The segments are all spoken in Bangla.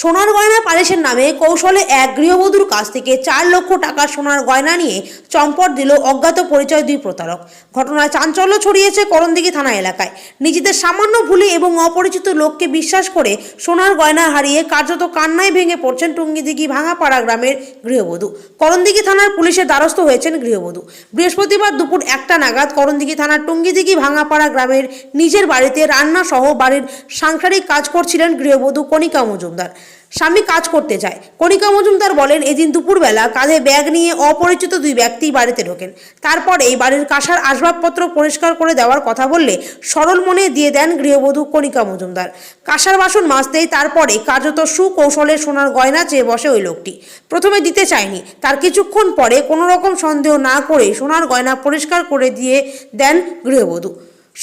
সোনার গয়না পালিশের নামে কৌশলে এক গৃহবধূর কাছ থেকে চার লক্ষ টাকা সোনার গয়না নিয়ে চম্পট দিল অজ্ঞাত পরিচয় দুই প্রতারক। ঘটনায় চাঞ্চল্য ছড়িয়েছে করণদিঘি থানা এলাকায়। নিজেদের সামান্য ভুলে এবং অপরিচিত লোককে বিশ্বাস করে সোনার গয়না হারিয়ে কার্যত কান্নায় ভেঙে পড়ছেন টুঙ্গিদিঘি ভাঙাপাড়া গ্রামের গৃহবধূ। করণদিঘি থানার পুলিশের দ্বারস্থ হয়েছেন গৃহবধূ। বৃহস্পতিবার দুপুর একটা নাগাদ করণদিঘি থানার টুঙ্গিদিঘি ভাঙাপাড়া গ্রামের নিজের বাড়িতে রান্না সহ বাড়ির সাংসারিক কাজ করছিলেন গৃহবধূ কণিকা মজুমদার। স্বামী কাজ করতে যায় কণিকা মজুমদার বলেন, এদিন দুপুরবেলা কাঁধে ব্যাগ নিয়ে অপরিচিত দুই ব্যক্তি বাড়িতে ঢোকেন। তারপরে এই বাড়ির কাঁসার আসবাবপত্র পরিষ্কার করে দেওয়ার কথা বললে সরল মনে দিয়ে দেন গৃহবধূ কণিকা মজুমদার। কাঁসার বাসন মাজতেই তারপরে কার্যত সুকৌশলে সোনার গয়না চেয়ে বসে ওই লোকটি। প্রথমে দিতে চায়নি। তার কিছুক্ষণ পরে কোনো রকম সন্দেহ না করে সোনার গয়না পরিষ্কার করে দিয়ে দেন গৃহবধূ।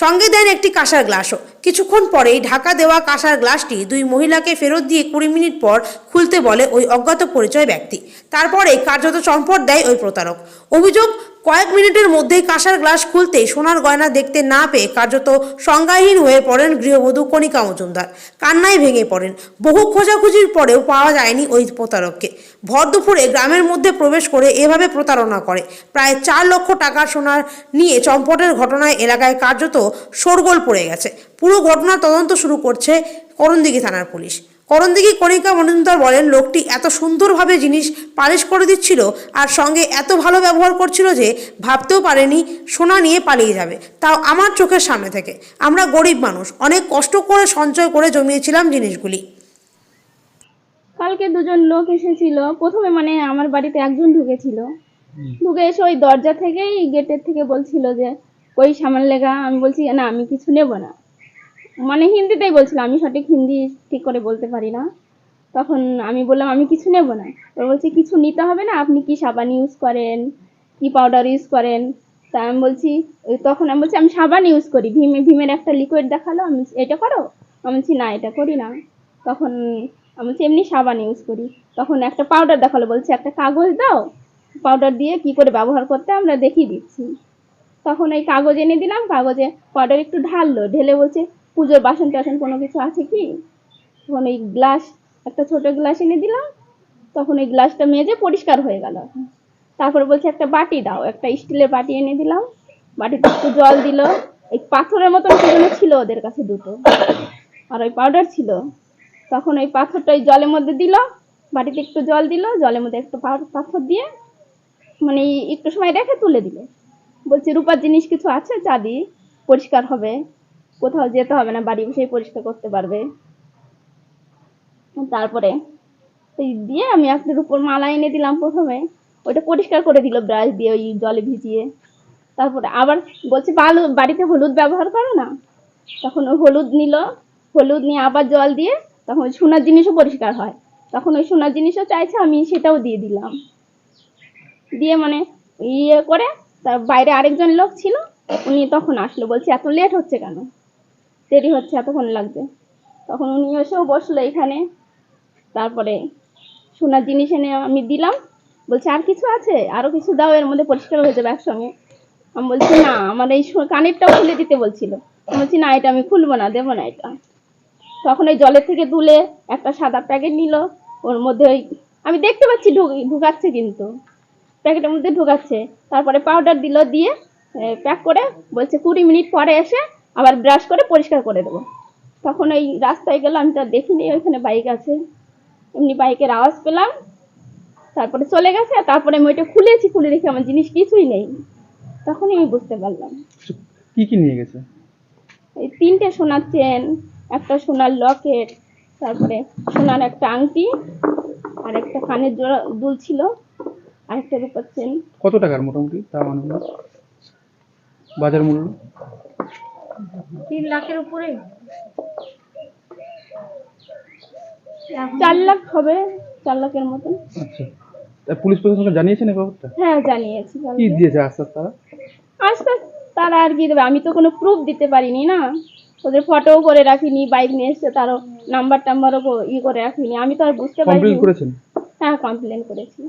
সঙ্গে দেন একটি কাঁসার গ্লাসও। কিছুক্ষণ পরেই ঢাকা দেওয়া কাঁসার গ্লাসটি দুই মহিলাকে ফেরত দিয়ে কুড়ি মিনিট পর খুলতে বলে ওই অজ্ঞাত পরিচয় ব্যক্তি। তারপরে কার্যত চম্পট দেয় ওই প্রতারক। অভিযোগ কয়েক মিনিটের মধ্যেই কাঁসার গ্লাস খুলতে সোনার গয়না দেখতে না পেয়ে কার্যত সংজ্ঞাহীন হয়ে পড়েন গৃহবধূ কণিকা মজুমদার। কান্নায় ভেঙে পড়েন। বহু খোঁজাখুঁজির পরেও পাওয়া যায়নি ওই প্রতারককে। ভর দুপুরে গ্রামের মধ্যে প্রবেশ করে এভাবে প্রতারণা করে। প্রায় চার লক্ষ টাকা সোনার নিয়ে চম্পটের ঘটনায় এলাকায় কার্যত শোরগোল পড়ে গেছে। পুরো ঘটনার তদন্ত শুরু করছে করণদিঘি থানার পুলিশ। করণদিঘি কণিকা মজুমদার বলেন লোকটি এত সুন্দরভাবে জিনিস পালিশ করে দিচ্ছিল আর সঙ্গে এত ভালো ব্যবহার করছিল যে ভাবতেও পারেনি সোনা নিয়ে পালিয়ে যাবে। তাও আমার চোখের সামনে থেকে। আমরা গরিব মানুষ। অনেক কষ্ট করে সঞ্চয় করে জমিয়েছিলাম জিনিসগুলি। কালকে দুজন লোক এসেছিল। প্রথমে মানে আমার বাড়িতে একজন ঢুকেছিল। ঢুকে এসে ওই দরজা থেকেই গেটের থেকে বলছিল যে ওই সামান লেগা আমি বলছি না আমি কিছু নেব না। মানে হিন্দিতেই বলছিল, আমি সঠিক হিন্দি ঠিক করে বলতে পারি না। তখন আমি বললাম, আমি কিছু নেব না। ও বলছে, কিছু নিতে হবে না, আপনি কি সাবান ইউজ করেন, কি পাউডার ইউজ করেন? তা আমি বলছি, তখন আমি বলছি, আমি সাবান ইউজ করি, ভীমে, ভীমের একটা লিকুইড দেখাল, আমি এটা করো? আমি বলছি, না, এটা করি না। তখন আমি বলছি, এমনি সাবান ইউজ করি। তখন একটা পাউডার দেখাল, বলছে, একটা কাগজ দাও পাউডার দিয়ে কি করে ব্যবহার করতে আমরা দেখিয়ে দিচ্ছি। তখন ওই কাগজ এনে দিলাম, কাগজে পাউডার একটু ঢাললো, ঢেলে বলছে পুজোর বাসন টাসন কোনো কিছু আছে কি? তখন ওই গ্লাস, একটা ছোট গ্লাস এনে দিলাম, তখন ওই গ্লাসটা মেজে পরিষ্কার হয়ে গেল। তারপরে বলছে, একটা বাটি দাও। একটা স্টিলের বাটি এনে দিলাম। বাটিতে একটু জল দিল। এই পাথরের মতন সেগুলো ছিল ওদের কাছে দুটো। আর ওই পাউডার ছিল। তখন ওই পাথরটা ওই জলের মধ্যে দিল। বাটিতে একটু জল দিল। জলের মধ্যে একটু পাথর দিয়ে মানে একটু সময় রেখে তুলে দিল। বলছে, রূপার জিনিস কিছু আছে? চাবি পরিষ্কার হবে। কোথাও যেতে হবে না, বাড়ি বসেই পরিষ্কার করতে পারবে। তারপরে দিয়ে আমি একটা রূপোর মালা এনে দিলাম প্রথমে। ওইটা পরিষ্কার করে দিল ব্রাশ দিয়ে ওই জলে ভিজিয়ে। তারপরে আবার বলছে, বালু, বাড়িতে হলুদ ব্যবহার করো না? তখন ওই হলুদ নিল। হলুদ নিয়ে আবার জল দিয়ে তখন ওই সোনার জিনিসও পরিষ্কার হয়। তখন ওই সোনার জিনিসও চাইছে, আমি সেটাও দিয়ে দিলাম। দিয়ে মানে ইয়ে করে তার বাইরে আরেকজন লোক ছিল, উনি তখন আসলো, বলছে, এত লেট হচ্ছে কেন? দেরি হচ্ছে, এতক্ষণ লাগবে। তখন উনি এসেও বসল এখানে। তারপরে সোনার জিনিস এনে আমি দিলাম। বলছে, আর কিছু আছে? আরও কিছু দাও, এর মধ্যে পরিষ্কার হয়ে যাবে একসঙ্গে। আমি বলছি, না, আমার এই কানেরটাও খুলে দিতে বলছিল। আমি বলছি, না, এটা আমি খুলবো না, দেবো না এটা। তখন ওই জলের থেকে তুলে একটা সাদা প্যাকেট নিল। ওর মধ্যে ওই আমি দেখতে পাচ্ছি ঢুক- ঢুকাচ্ছে কিন্তু। প্যাকেটের মধ্যে ঢুকাচ্ছে। তারপরে পাউডার দিল, দিয়ে প্যাক করে বলছে, কুড়ি মিনিট পরে এসে আবার ব্রাশ করে পরিষ্কার করে দেবো। তখন ওই রাস্তায় গেলাম আমি তো দেখিনি ওইখানে বাইক আছে। এমনি বাইকের আওয়াজ পেলাম তারপরে চলে গেছে তারপরে আমি ওইটা খুলেছি খুলে রেখে আমার জিনিস কিছুই নেই। তখনই আমি বুঝতে পারলাম। কি কি নিয়ে গেছে? এই তিনটে সোনার চেন একটা সোনার লকেট তারপরে সোনার একটা আংটি আর একটা কানের জোড়া দুল ছিল আর একটা রূপার চেন কত টাকার মোটামুটি? তা মানে বাজার মূল্য? তিন লাখের উপরে? চার লাখ হবে চার লাখের মতন। আচ্ছা। পুলিশ প্রশাসনকে জানিয়েছেন এই ব্যাপারটা? হ্যাঁ জানিয়েছি কি। দিয়েছে আশ্বাস তারা? আস্তে আস্তে তারা আর কি দেবে আমি তো কোনো প্রুফ দিতে পারিনি না। ওদের ফটোও করে রাখিনি বাইক নিয়ে এসছে তারও নাম্বার টাম্বারও ই করে রাখিনি আমি তো আর বুঝতে কমপ্লেন পারিনি। করেছেন? হ্যাঁ কমপ্লেন করেছি।